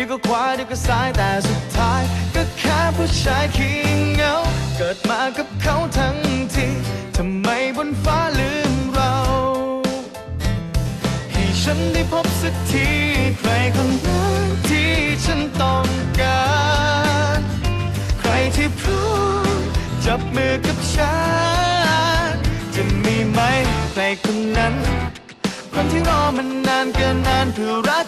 ดี๋ยวก็ขวาเดี๋ยวก็ซ้ายแต่สุดท้าย ก็แค่ผู้ชายขี้เหงา เกิดมากับเขาทั้งทีทำไมบนฟ้าลืมเรา ให้ฉันได้พบสักทีใครคนนั้นที่ฉันต้องการ ใครที่พร้อมจับมือกับฉัน จะมีไหมใครคนนั้นคนที่รอมันนานเกินนานเพื่อรัก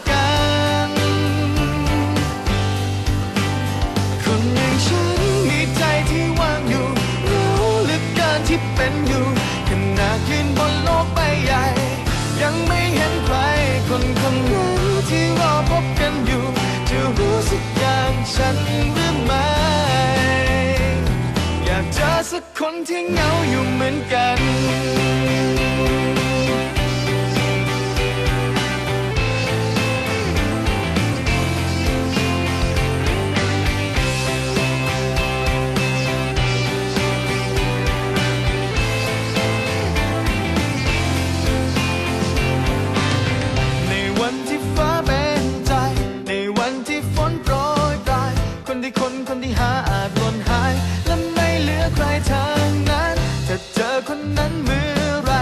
ฉันหรือไม่ อยากเจอสักคนที่เหงาอยู่เหมือนกัน ที่คนคนที่หาอาจหล่นหาย และไม่เหลือใครทางนั้น ถ้าเจอคนนั้นเมื่อไร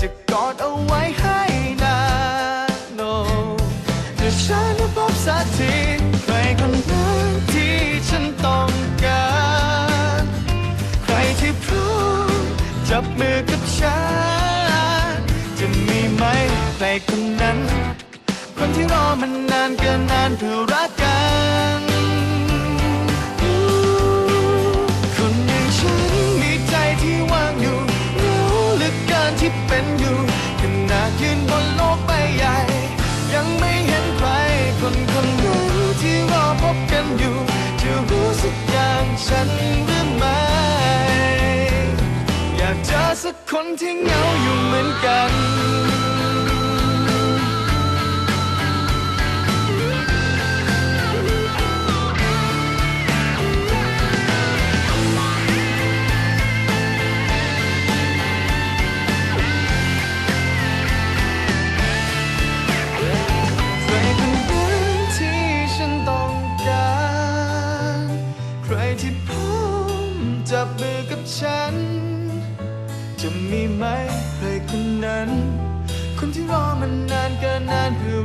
จะกอดเอาไว้ให้นาน no ถ้าฉันได้พบสักทีใครคนนั้นที่ฉันต้องการ ใครที่พร้อมจับมือกับฉัน จะมีไหมใครคนนั้น คนที่รอมันนานเกินนานเพื่อรักกัน ฉันหรือไม่ อยากเจอสักคนที่เหงาอยู่เหมือนกัน จับมือกับฉัน จะมีไหมใครคนนั้น คนที่รอมันนานเกินนานเพื่อ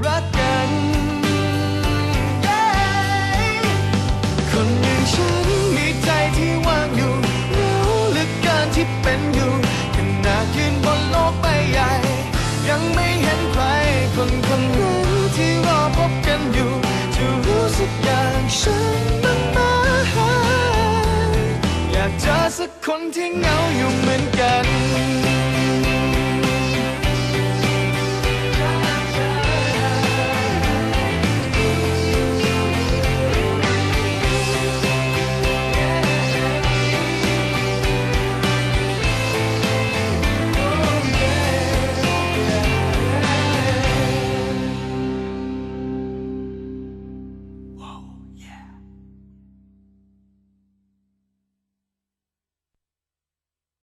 กคนที่เหงาอยู่เหมือนกัน